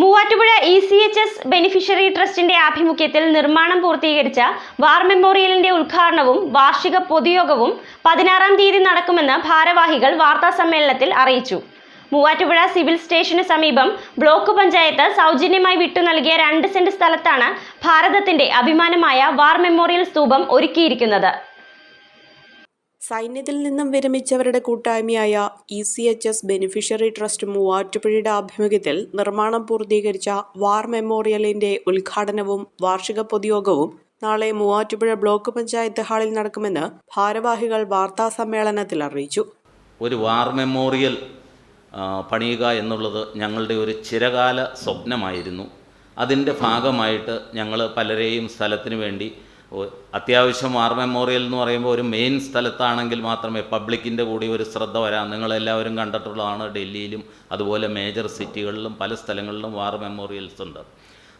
Muvattupuzha E C H S beneficiary ട്രസ്റ്റിന്റെ ആഭിമുഖ്യത്തിൽ നിർമ്മാണം പൂർത്തീകരിച്ച വാർ മെമ്മോറിയലിന്റെ ഉദ്ഘാടനവും വാർഷിക പൊതുയോഗവും പതിനാറാം തീയതി നടക്കുമെന്ന് ഭാരവാഹികൾ വാർത്താ സമ്മേളനത്തിൽ അറിയിച്ചു. മൂവാറ്റുപുഴ സിവിൽ സ്റ്റേഷന് സമീപം ബ്ലോക്ക് പഞ്ചായത്ത് സൗജന്യമായി വിട്ടു നൽകിയ രണ്ട് സെന്റ് സ്ഥലത്താണ് ഭാരതത്തിന്റെ അഭിമാനമായ വാർ മെമ്മോറിയൽ സ്തൂപം ഒരുക്കിയിരിക്കുന്നത്. സൈന്യത്തിൽ നിന്നും വിരമിച്ചവരുടെ കൂട്ടായ്മയായ E C H S beneficiary trust മൂവാറ്റുപുഴയുടെ ആഭിമുഖ്യത്തിൽ നിർമ്മാണം പൂർത്തീകരിച്ച വാർ മെമ്മോറിയലിന്റെ ഉദ്ഘാടനവും വാർഷിക പൊതുയോഗവും നാളെ മൂവാറ്റുപുഴ ബ്ലോക്ക് പഞ്ചായത്ത് ഹാളിൽ നടക്കുമെന്ന് ഭാരവാഹികൾ വാർത്താ സമ്മേളനത്തിൽ അറിയിച്ചു. ഒരു വാർ മെമ്മോറിയൽ പണിയുക എന്നുള്ളത് ഞങ്ങളുടെ ഒരു ചിരകാല സ്വപ്നമായിരുന്നു. അതിന്റെ ഭാഗമായിട്ട് ഞങ്ങൾ പലരെയും സ്ഥലത്തിന് വേണ്ടി അത്യാവശ്യം വാർ മെമ്മോറിയൽ എന്ന് പറയുമ്പോൾ ഒരു മെയിൻ സ്ഥലത്താണെങ്കിൽ മാത്രമേ പബ്ലിക്കിന്റെ കൂടി ഒരു ശ്രദ്ധ വരാം. നിങ്ങളെല്ലാവരും കണ്ടിട്ടുള്ളതാണ് ഡൽഹിയിലും അതുപോലെ മേജർ സിറ്റികളിലും പല സ്ഥലങ്ങളിലും വാർ മെമ്മോറിയൽസ് ഉണ്ട്.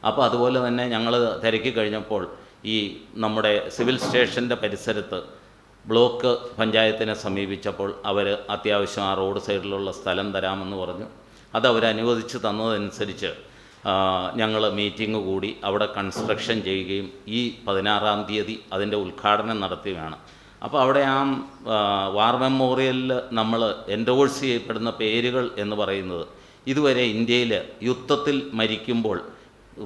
അപ്പോൾ അതുപോലെ തന്നെ ഞങ്ങൾ തിരക്കി കഴിഞ്ഞപ്പോൾ ഈ നമ്മുടെ സിവിൽ സ്റ്റേഷന്റെ പരിസരത്ത് ബ്ലോക്ക് പഞ്ചായത്തിനെ സമീപിച്ചപ്പോൾ അവർ അത്യാവശ്യം ആ റോഡ് സൈഡിലുള്ള സ്ഥലം തരാമെന്ന് പറഞ്ഞു. അത് അവർ തന്നതനുസരിച്ച് ഞങ്ങൾ മീറ്റിംഗ് കൂടി അവിടെ കൺസ്ട്രക്ഷൻ ചെയ്യുകയും ഈ പതിനാറാം തീയതി അതിന്റെ ഉദ്ഘാടനം നടത്തുകയാണ്. അപ്പോൾ അവിടെ ആ വാർ മെമ്മോറിയലിൽ നമ്മൾ എൻഡോഴ്സ് ചെയ്യപ്പെടുന്ന പേരുകൾ എന്ന് പറയുന്നത് ഇതുവരെ ഇന്ത്യയിൽ യുദ്ധത്തിൽ മരിക്കുമ്പോൾ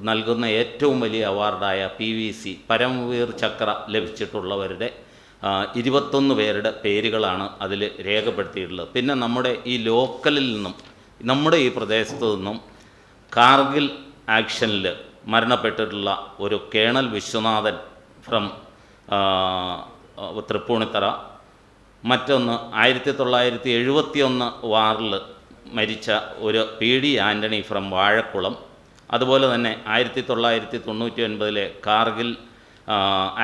നൽകുന്ന ഏറ്റവും വലിയ അവാർഡായ P V C Paramvir Chakra ലഭിച്ചിട്ടുള്ളവരുടെ ഇരുപത്തൊന്ന് പേരുടെ പേരുകളാണ് അതിൽ രേഖപ്പെടുത്തിയിട്ടുള്ളത്. പിന്നെ നമ്മുടെ ഈ ലോക്കലിൽ നിന്നും നമ്മുടെ ഈ പ്രദേശത്തു നിന്നും കാർഗിൽ ആക്ഷനിൽ മരണപ്പെട്ടിട്ടുള്ള ഒരു കേണൽ വിശ്വനാഥൻ ഫ്രം തൃപ്പൂണിത്തറ. മറ്റൊന്ന് ആയിരത്തി തൊള്ളായിരത്തി എഴുപത്തി ഒന്ന് വാറിൽ മരിച്ച ഒരു P D Antony from Vazhakulam. അതുപോലെ തന്നെ ആയിരത്തി തൊള്ളായിരത്തി തൊണ്ണൂറ്റി ഒൻപതിലെ കാർഗിൽ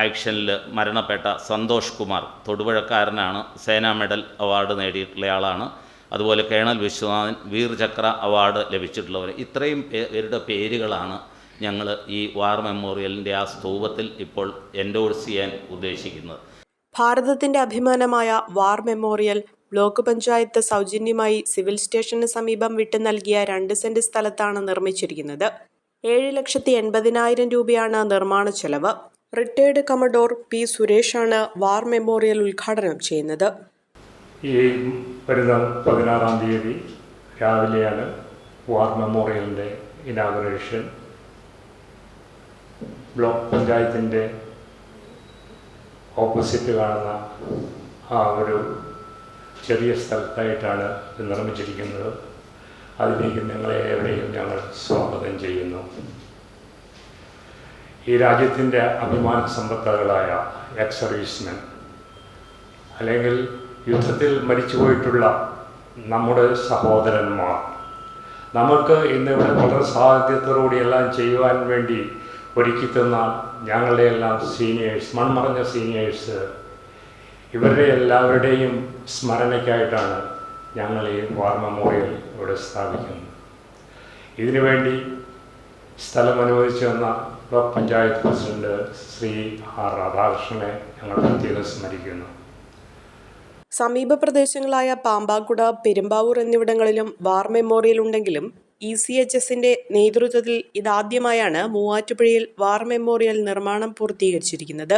ആക്ഷനിൽ മരണപ്പെട്ട സന്തോഷ് കുമാർ തൊടുപുഴക്കാരനാണ് സേനാ മെഡൽ അവാർഡ് നേടിയിട്ടുള്ളയാളാണ്. അതുപോലെ കേണൽ വിശ്വനാഥൻ വീർചക്ര അവാർഡ് ലഭിച്ചിട്ടുള്ളവർ. ഇത്രയും പേരുടെ പേരുകളാണ് ഞങ്ങൾ ഈ വാർ മെമ്മോറിയലിന്റെ ആ സ്തൂപത്തിൽ ഇപ്പോൾ എൻഡോഴ്സ് ചെയ്യാൻ ഉദ്ദേശിക്കുന്നത്. ഭാരതത്തിന്റെ അഭിമാനമായ വാർ മെമ്മോറിയൽ ബ്ലോക്ക് പഞ്ചായത്ത് സൗജന്യമായി സിവിൽ സ്റ്റേഷന് സമീപം വിട്ടു നൽകിയ രണ്ട് സെന്റ് സ്ഥലത്താണ് നിർമ്മിച്ചിരിക്കുന്നത്. ഏഴ് ലക്ഷത്തി എൺപതിനായിരം രൂപയാണ് നിർമ്മാണ ചെലവ്. റിട്ടയർഡ് കമഡോർ പി സുരേഷാണ് വാർ മെമ്മോറിയൽ ഉദ്ഘാടനം ചെയ്യുന്നത്. ഈ വരുന്ന പതിനാറാം തീയതി രാവിലെയാണ് വാർ മെമ്മോറിയലിന്റെ ഇനാഗുറേഷൻ. ബ്ലോക്ക് പഞ്ചായത്തിന്റെ ഓപ്പോസിറ്റ് കാണുന്ന ആ ഒരു ചെറിയ സ്ഥലത്തായിട്ടാണ് ഇത് നിർമ്മിച്ചിരിക്കുന്നത്. അതിലേക്ക് നിങ്ങളെ എവിടെയും ഞങ്ങൾ സ്വാഗതം ചെയ്യുന്നു. ഈ രാജ്യത്തിന്റെ അഭിമാന സമ്പത്തകളായ എക്സ് സർവീസ്മെൻ അല്ലെങ്കിൽ യുദ്ധത്തിൽ മരിച്ചുപോയിട്ടുള്ള നമ്മുടെ സഹോദരന്മാർ. നമുക്ക് ഇന്നിവിടെ വളരെ സാധ്യതയോടെ എല്ലാം ചെയ്യുവാൻ വേണ്ടി ഒരുക്കി തന്ന ഞങ്ങളുടെ എല്ലാം സീനിയേഴ്സ് മൺമറഞ്ഞ സീനിയേഴ്സ് ഇവരുടെ എല്ലാവരുടെയും സ്മരണയ്ക്കായിട്ടാണ് ഞങ്ങൾ ഈ വാർ മെമ്മോറിയൽ ഇവിടെ സ്ഥാപിക്കുന്നത്. ഇതിനുവേണ്ടി സ്ഥലം അനുവദിച്ചു വന്ന block panchayat president Shri R രാധാകൃഷ്ണനെ ഞങ്ങൾ പ്രത്യേകം സ്മരിക്കുന്നു. സമീപ പ്രദേശങ്ങളായ പാമ്പാക്കുട പെരുമ്പാവൂർ എന്നിവിടങ്ങളിലും വാർ മെമ്മോറിയൽ ഉണ്ടെങ്കിലും ഇ സി എച്ച് എസിന്റെ നേതൃത്വത്തിൽ ഇതാദ്യമായാണ് മൂവാറ്റുപുഴയിൽ വാർ മെമ്മോറിയൽ നിർമ്മാണം പൂർത്തീകരിച്ചിരിക്കുന്നത്.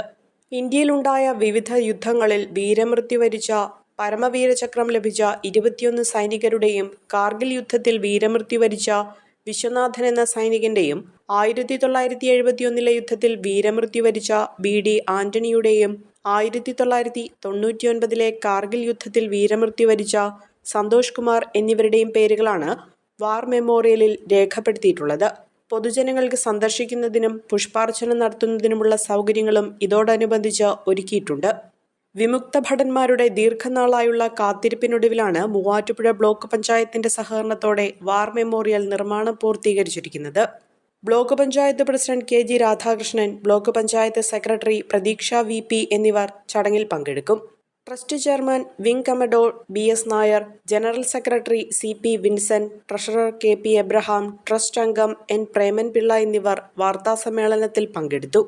ഇന്ത്യയിലുണ്ടായ വിവിധ യുദ്ധങ്ങളിൽ വീരമൃത്യു വരിച്ച പരമവീരചക്രം ലഭിച്ച ഇരുപത്തിയൊന്ന് സൈനികരുടെയും കാർഗിൽ യുദ്ധത്തിൽ വീരമൃത്യു വരിച്ച വിശ്വനാഥൻ എന്ന സൈനികന്റെയും ആയിരത്തി തൊള്ളായിരത്തി എഴുപത്തിയൊന്നിലെ യുദ്ധത്തിൽ വീരമൃത്യു വരിച്ച ബി ഡി ആന്റണിയുടെയും ആയിരത്തി തൊള്ളായിരത്തി തൊണ്ണൂറ്റിയൊൻപതിലെ കാർഗിൽ യുദ്ധത്തിൽ വീരമൃത്യു വരിച്ച സന്തോഷ് കുമാർ എന്നിവരുടെയും പേരുകളാണ് വാർ മെമ്മോറിയലിൽ രേഖപ്പെടുത്തിയിട്ടുള്ളത്. പൊതുജനങ്ങൾക്ക് സന്ദർശിക്കുന്നതിനും പുഷ്പാർച്ചന നടത്തുന്നതിനുമുള്ള സൗകര്യങ്ങളും ഇതോടനുബന്ധിച്ച് ഒരുക്കിയിട്ടുണ്ട്. വിമുക്ത ഭടന്മാരുടെ ദീർഘനാളായുള്ള കാത്തിരിപ്പിനൊടുവിലാണ് മൂവാറ്റുപുഴ ബ്ലോക്ക് പഞ്ചായത്തിന്റെ സഹകരണത്തോടെ വാർ മെമ്മോറിയൽ നിർമ്മാണം പൂർത്തീകരിച്ചിരിക്കുന്നത്. Block panchayat president K G Radhakrishnan block panchayat secretary Pratheeksha V P എന്നിവർ ചടങ്ങിൽ പങ്കെടുക്കും. Trust chairman wing commodore B S Nair general secretary C P Vincent treasurer K P Abraham trust അംഗം N Preman Pillai എന്നിവർ വാർത്താസമ്മേളനത്തിൽ പങ്കെടുത്തു.